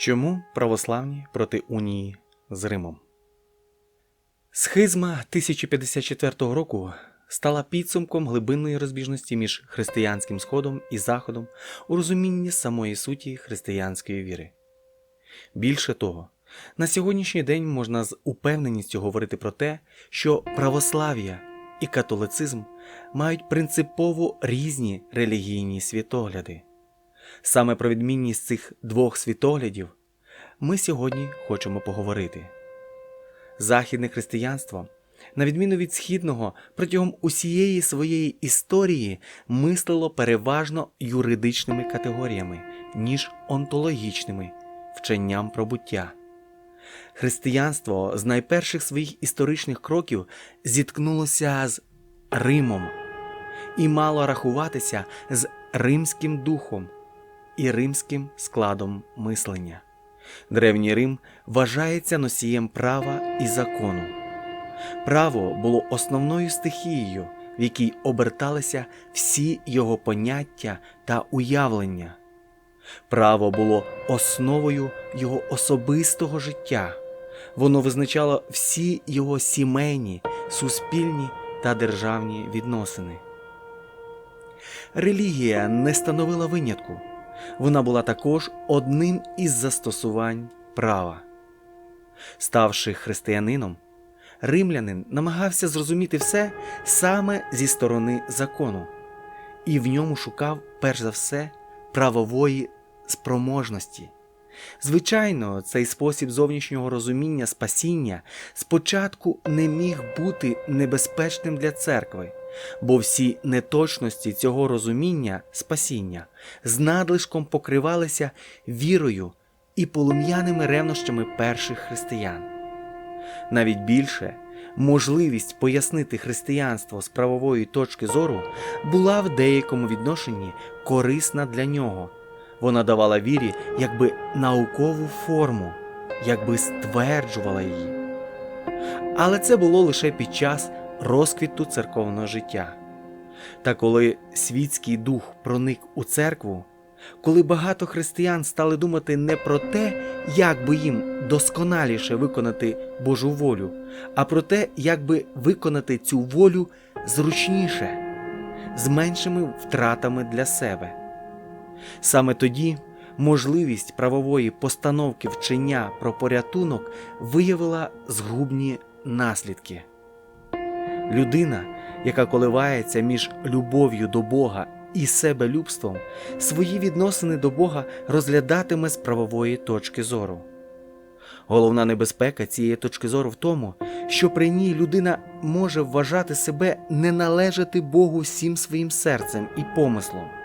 Чому православні проти унії з Римом? Схизма 1054 року стала підсумком глибинної розбіжності між християнським сходом і заходом у розумінні самої суті християнської віри. Більше того, на сьогоднішній день можна з упевненістю говорити про те, що православ'я і католицизм мають принципово різні релігійні світогляди. Саме про відмінність цих двох світоглядів ми сьогодні хочемо поговорити. Західне християнство, на відміну від східного, протягом усієї своєї історії мислило переважно юридичними категоріями, ніж онтологічними вченням про буття. Християнство з найперших своїх історичних кроків зіткнулося з Римом і мало рахуватися з римським духом і римським складом мислення. Древній Рим вважається носієм права і закону. Право було основною стихією, в якій оберталися всі його поняття та уявлення. Право було основою його особистого життя. Воно визначало всі його сімейні, суспільні та державні відносини. Релігія не становила винятку. Вона була також одним із застосувань права. Ставши християнином, римлянин намагався зрозуміти все саме зі сторони закону, і в ньому шукав перш за все правової спроможності. Звичайно, цей спосіб зовнішнього розуміння спасіння спочатку не міг бути небезпечним для церкви, бо всі неточності цього розуміння спасіння з надлишком покривалися вірою і полум'яними ревнощами перших християн. Навіть більше можливість пояснити християнство з правової точки зору була в деякому відношенні корисна для нього. Вона давала вірі якби наукову форму, якби стверджувала її. Але це було лише під час розквіту церковного життя. Та коли світський дух проник у церкву, коли багато християн стали думати не про те, як би їм досконаліше виконати Божу волю, а про те, як би виконати цю волю зручніше, з меншими втратами для себе. Саме тоді можливість правової постановки вчення про порятунок виявила згубні наслідки. Людина, яка коливається між любов'ю до Бога і себелюбством, свої відносини до Бога розглядатиме з правової точки зору. Головна небезпека цієї точки зору в тому, що при ній людина може вважати себе не належати Богу всім своїм серцем і помислом.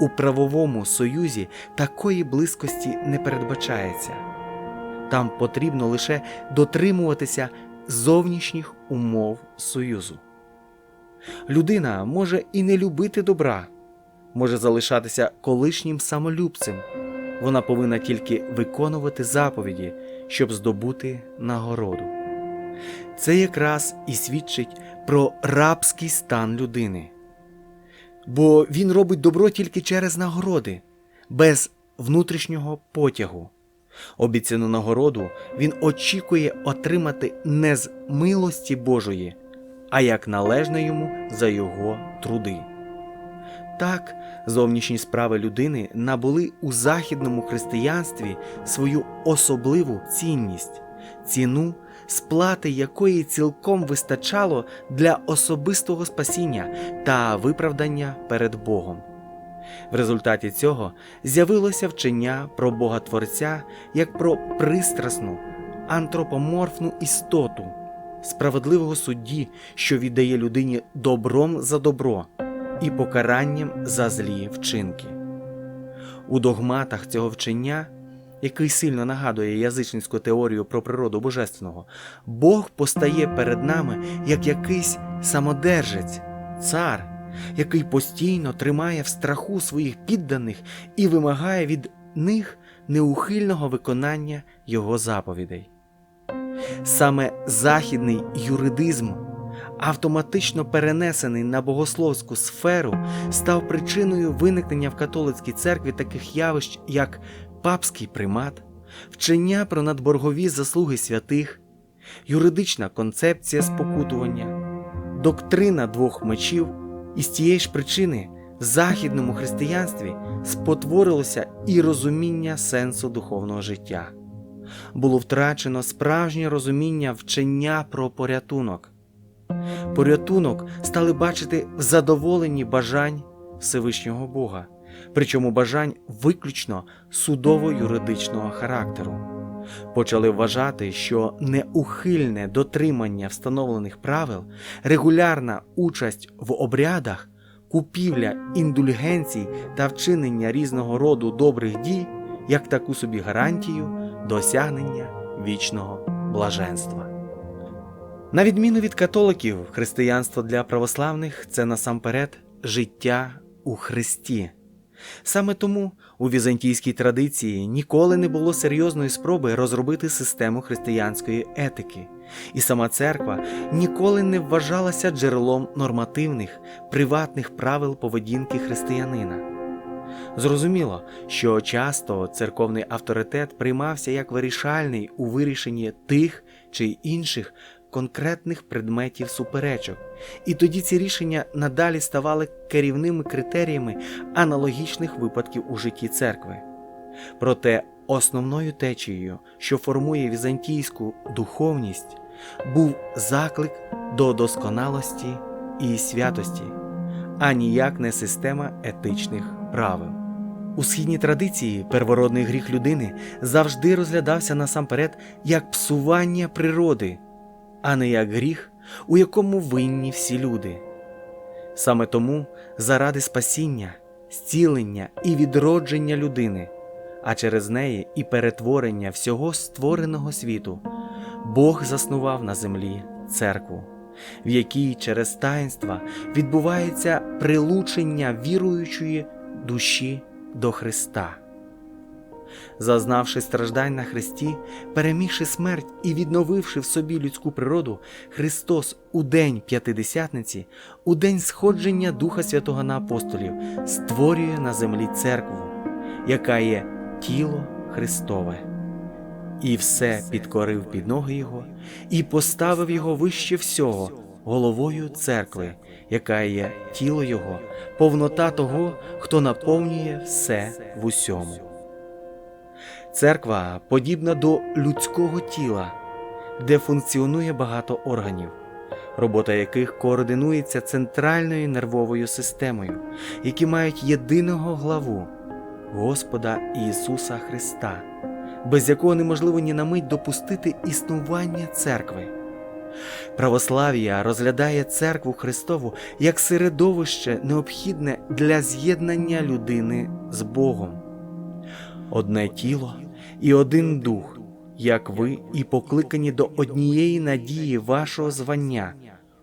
У правовому союзі такої близькості не передбачається. Там потрібно лише дотримуватися зовнішніх умов союзу. Людина може і не любити добра, може залишатися колишнім самолюбцем. Вона повинна тільки виконувати заповіді, щоб здобути нагороду. Це якраз і свідчить про рабський стан людини. Бо він робить добро тільки через нагороди, без внутрішнього потягу. Обіцяну нагороду він очікує отримати не з милості Божої, а як належне йому за його труди. Так, зовнішні справи людини набули у західному християнстві свою особливу цінність, ціну, сплати якої цілком вистачало для особистого спасіння та виправдання перед Богом. В результаті цього з'явилося вчення про Бога Творця як про пристрасну, антропоморфну істоту, справедливого судді, що віддає людині добром за добро і покаранням за злі вчинки. У догматах цього вчення, який сильно нагадує язичницьку теорію про природу божественного, Бог постає перед нами як якийсь самодержець, цар, який постійно тримає в страху своїх підданих і вимагає від них неухильного виконання його заповідей. Саме західний юридизм автоматично перенесений на богословську сферу, став причиною виникнення в католицькій церкві таких явищ, як папський примат, вчення про надборгові заслуги святих, юридична концепція спокутування, доктрина двох мечів, і з тієї ж причини в західному християнстві спотворилося і розуміння сенсу духовного життя. Було втрачено справжнє розуміння вчення про порятунок. Порятунок стали бачити в задоволенні бажань Всевишнього Бога, причому бажань виключно судово-юридичного характеру. Почали вважати, що неухильне дотримання встановлених правил, регулярна участь в обрядах, купівля індульгенцій та вчинення різного роду добрих дій як таку собі гарантію досягнення вічного блаженства. На відміну від католиків, християнство для православних це насамперед життя у Христі. Саме тому у візантійській традиції ніколи не було серйозної спроби розробити систему християнської етики, і сама церква ніколи не вважалася джерелом нормативних, приватних правил поведінки християнина. Зрозуміло, що часто церковний авторитет приймався як вирішальний у вирішенні тих чи інших конкретних предметів суперечок, і тоді ці рішення надалі ставали керівними критеріями аналогічних випадків у житті церкви. Проте основною течією, що формує візантійську духовність, був заклик до досконалості і святості, а ніяк не система етичних правил. У східній традиції первородний гріх людини завжди розглядався насамперед як псування природи, а не як гріх, у якому винні всі люди. Саме тому, заради спасіння, зцілення і відродження людини, а через неї і перетворення всього створеного світу, Бог заснував на землі церкву, в якій через таїнства відбувається прилучення віруючої душі до Христа. Зазнавши страждань на Христі, перемігши смерть і відновивши в собі людську природу, Христос у день п'ятидесятниці, у день сходження Духа Святого на апостолів, створює на землі церкву, яка є тіло Христове, і все підкорив під ноги Його, і поставив Його вище всього, головою церкви, яка є тіло Його, повнота того, хто наповнює все в усьому. Церква подібна до людського тіла, де функціонує багато органів, робота яких координується центральною нервовою системою, які мають єдиного главу Господа Ісуса Христа, без якого неможливо ні на мить допустити існування церкви. Православ'я розглядає церкву Христову як середовище необхідне для з'єднання людини з Богом. Одне тіло і один дух, як ви і покликані до однієї надії вашого звання,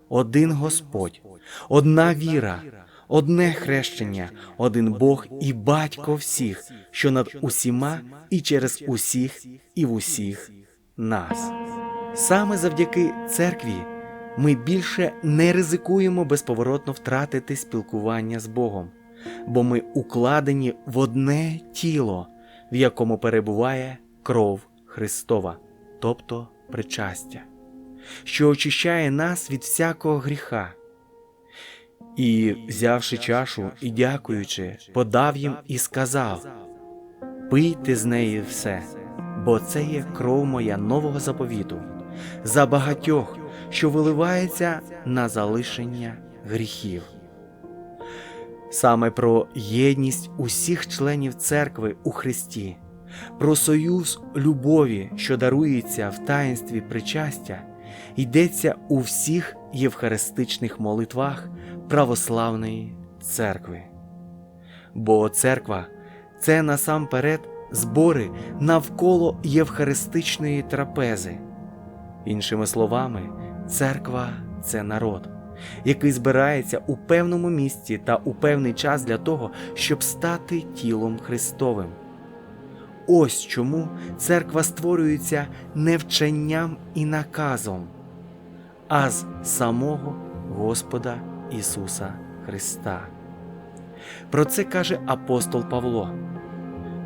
один Господь, одна віра, одне хрещення, один Бог і батько всіх, що над усіма і через усіх і в усіх нас. Саме завдяки церкві ми більше не ризикуємо безповоротно втратити спілкування з Богом, бо ми укладені в одне тіло, в якому перебуває кров Христова, тобто причастя, що очищає нас від всякого гріха. І, взявши чашу і дякуючи, подав їм і сказав: Пийте з неї все, бо це є кров моя нового заповіту, за багатьох, що виливається на залишення гріхів. Саме про єдність усіх членів церкви у Христі, про союз любові, що дарується в таїнстві причастя, йдеться у всіх євхаристичних молитвах православної церкви. Бо церква це насамперед збори навколо євхаристичної трапези. Іншими словами, церква це народ, який збирається у певному місці та у певний час для того, щоб стати тілом Христовим. Ось чому церква створюється не вченням і наказом, а з самого Господа Ісуса Христа. Про це каже апостол Павло.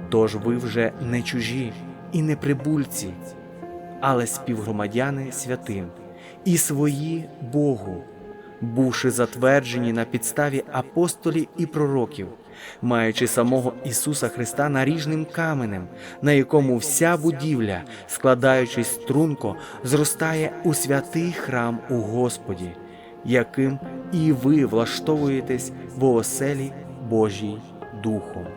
Тож ви вже не чужі і не прибульці, але співгромадяни святим, і свої Богу, бувши затверджені на підставі апостолів і пророків, маючи самого Ісуса Христа наріжним каменем, на якому вся будівля, складаючись струнко, зростає у святий храм у Господі, яким і ви влаштовуєтесь в оселі Божій Духом.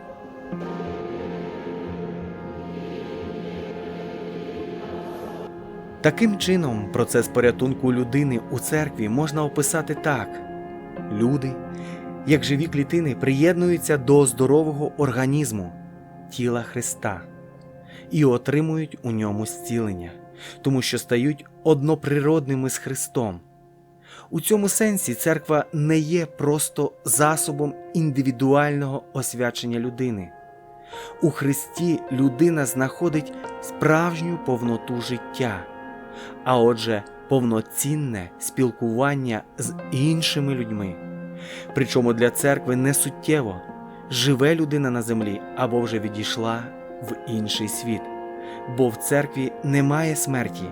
Таким чином, процес порятунку людини у церкві можна описати так: люди, як живі клітини, приєднуються до здорового організму тіла Христа і отримують у ньому зцілення, тому що стають одноприродними з Христом. У цьому сенсі церква не є просто засобом індивідуального освячення людини. У Христі людина знаходить справжню повноту життя, а отже, повноцінне спілкування з іншими людьми. Причому для церкви не суттєво, живе людина на землі або вже відійшла в інший світ, бо в церкві немає смерті.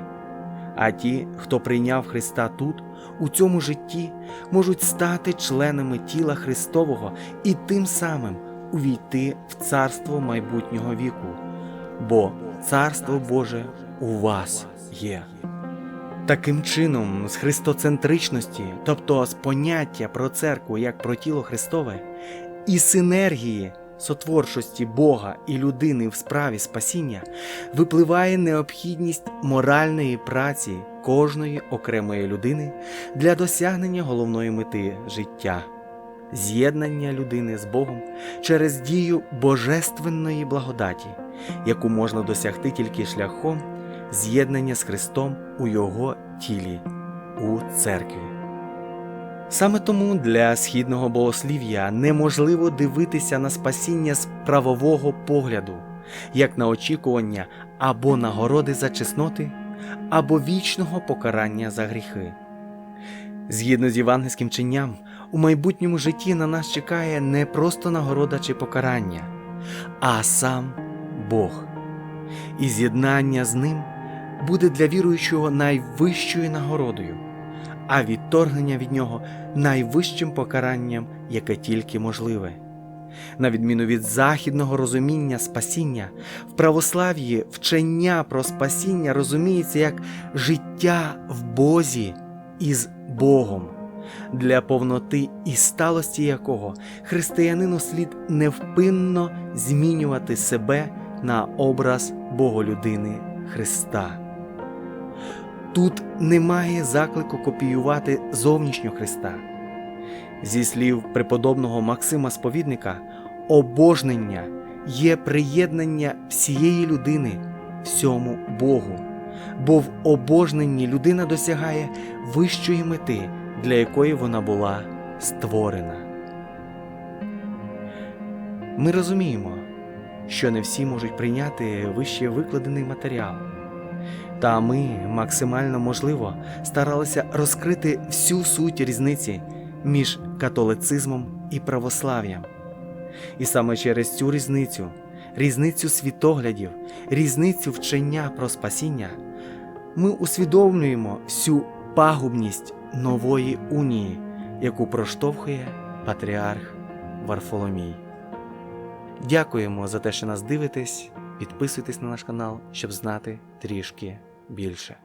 А ті, хто прийняв Христа тут, у цьому житті, можуть стати членами тіла Христового і тим самим увійти в царство майбутнього віку, бо царство Боже у вас є. Таким чином, з христоцентричності, тобто з поняття про церкву як про тіло Христове, і синергії сотворчості Бога і людини в справі спасіння, випливає необхідність моральної праці кожної окремої людини для досягнення головної мети життя, з'єднання людини з Богом через дію божественної благодаті, яку можна досягти тільки шляхом з'єднання з Христом у Його тілі у церкві. Саме тому для східного богослів'я неможливо дивитися на спасіння з правового погляду, як на очікування або нагороди за чесноти, або вічного покарання за гріхи. Згідно з євангельським чинням, у майбутньому житті на нас чекає не просто нагорода чи покарання, а сам Бог. І з'єднання з ним буде для віруючого найвищою нагородою, а відторгнення від нього найвищим покаранням, яке тільки можливе. На відміну від західного розуміння спасіння, в православ'ї вчення про спасіння розуміється як життя в Бозі із Богом, для повноти і сталості якого християнину слід невпинно змінювати себе на образ Боголюдини Христа. Тут немає заклику копіювати зовнішню Христа. Зі слів преподобного Максима Сповідника, обожнення є приєднання всієї людини всьому Богу, бо в обожненні людина досягає вищої мети, для якої вона була створена. Ми розуміємо, що не всі можуть прийняти вище викладений матеріал. Та ми максимально можливо старалися розкрити всю суть різниці між католицизмом і православ'ям. І саме через цю різницю, різницю світоглядів, різницю вчення про спасіння, ми усвідомлюємо всю пагубність нової унії, яку проштовхує патріарх Варфоломій. Дякуємо за те, що нас дивитесь. Підписуйтесь на наш канал, щоб знати трішки більше.